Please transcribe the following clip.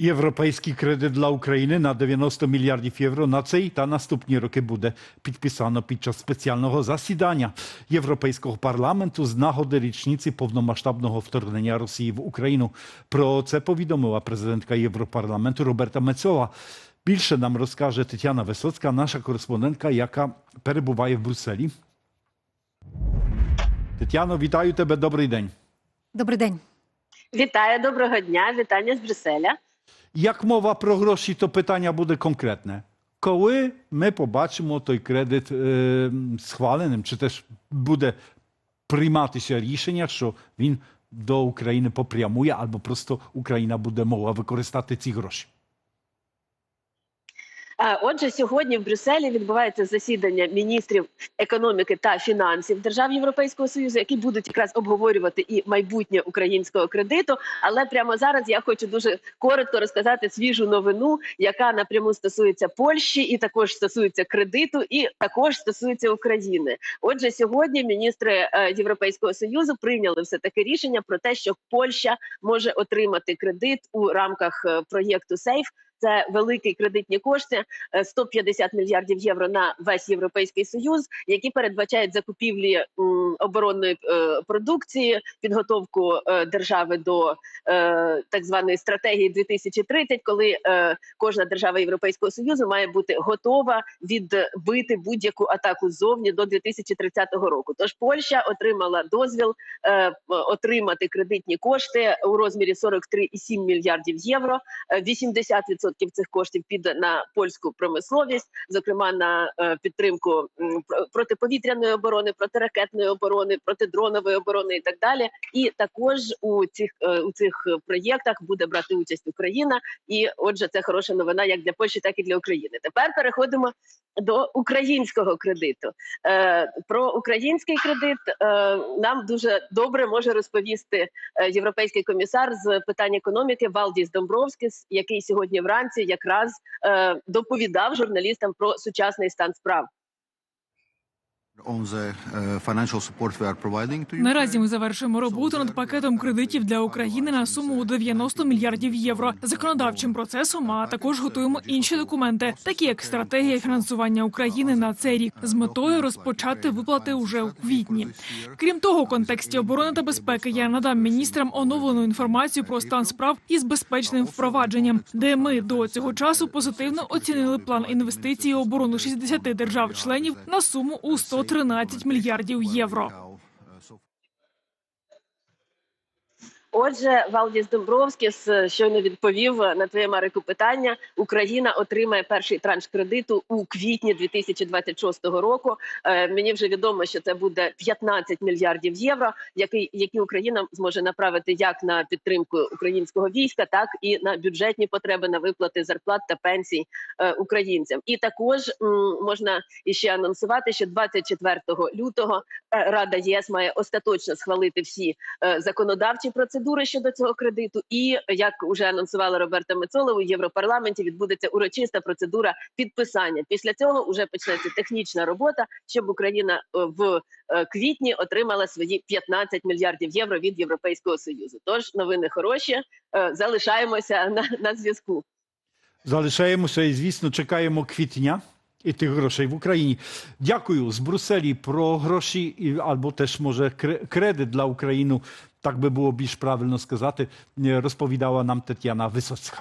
Європейський кредит для України на 90 мільярдів євро на цей та наступні роки буде підписано під час спеціального засідання Європейського парламенту з нагоди річниці повномасштабного вторгнення Росії в Україну. Про це повідомила президентка Європарламенту Роберта Мецола. Більше нам розкаже Тетяна Висоцька, наша кореспондентка, яка перебуває в Брюсселі. Тетяно, вітаю тебе. Добрий день. Добрий день. Вітаю, доброго дня, вітання з Брюсселя. Як мова про гроші, то питання буде конкретне. Коли ми побачимо той кредит е, схваленим, чи теж буде прийматися рішення, що він до України попрямує, або просто Україна буде могла використати ці гроші? А, Отже, сьогодні в Брюсселі відбувається засідання міністрів економіки та фінансів держав Європейського союзу, які будуть якраз обговорювати і майбутнє українського кредиту. Але прямо зараз я хочу дуже коротко розказати свіжу новину, яка напряму стосується Польщі, і також стосується кредиту, і також стосується України. Отже, сьогодні міністри е, Європейського союзу прийняли все таки рішення про те, що Польща може отримати кредит у рамках е, проєкту Сейф. Це великі кредитні кошти, е, 150 мільярдів євро на весь європейський союз, які передбачають закупівлі оборонної е, продукції, підготовку е, держави до е, так званої стратегії 2030, коли кожна держава Європейського союзу має бути готова відбити будь-яку атаку ззовні до 2030 року. Тож Польща отримала дозвіл отримати кредитні кошти у розмірі 43,7 мільярдів євро. Е, 80% цих коштів піде на польську промисловість, зокрема на підтримку про- протиповітряної оборони, протиракетної оборони, протидронової оборони і так далі. І також у цих е, у цих проєктах буде брати участь Україна. І отже, це хороша новина як для Польщі, так і для України. Тепер переходимо до українського кредиту. Е, про український кредит е, нам дуже добре може розповісти європейський комісар з питань економіки Валдіс Домбровскіс, який сьогодні вранці якраз доповідав журналістам про сучасний стан справ. Наразі ми завершуємо роботу над пакетом кредитів для України на суму у 90 мільярдів євро, законодавчим процесом. А також готуємо інші документи, такі як стратегія фінансування України на цей рік, з метою розпочати виплати уже у квітні. Крім того, у контексті оборони та безпеки я надам міністрам оновлену інформацію про стан справ із безпечним впровадженням, де ми до цього часу позитивно оцінили план інвестицій оборону 60 держав-членів на суму у 113 мільярдів євро. Отже, Валдіс Домбровськіс щойно відповів на твоє Марику питання. Україна отримає перший транш кредиту у квітні 2026 року. Е, мені вже відомо, що це буде 15 мільярдів євро, які, які Україна зможе направити як на підтримку українського війська, так і на бюджетні потреби на виплати зарплат та пенсій е, українцям. І також м, можна іще анонсувати, що 24 лютого е, Рада ЄС має остаточно схвалити всі законодавчі процедури щодо цього кредиту. І як вже анонсувала Роберта Мецола, у Європарламенті відбудеться урочиста процедура підписання. Після цього вже почнеться технічна робота, щоб Україна е, в е, квітні отримала свої 15 мільярдів євро від Європейського союзу. Тож новини хороші. Е, Залишаємося на, на зв'язку. Залишаємося і, звісно, чекаємо квітня і тих грошей в Україні. Дякую з Брюсселі про гроші і- або теж може кре- кредит для України. Так би було більш правильно сказати, е, розповідала нам Тетяна Висоцька.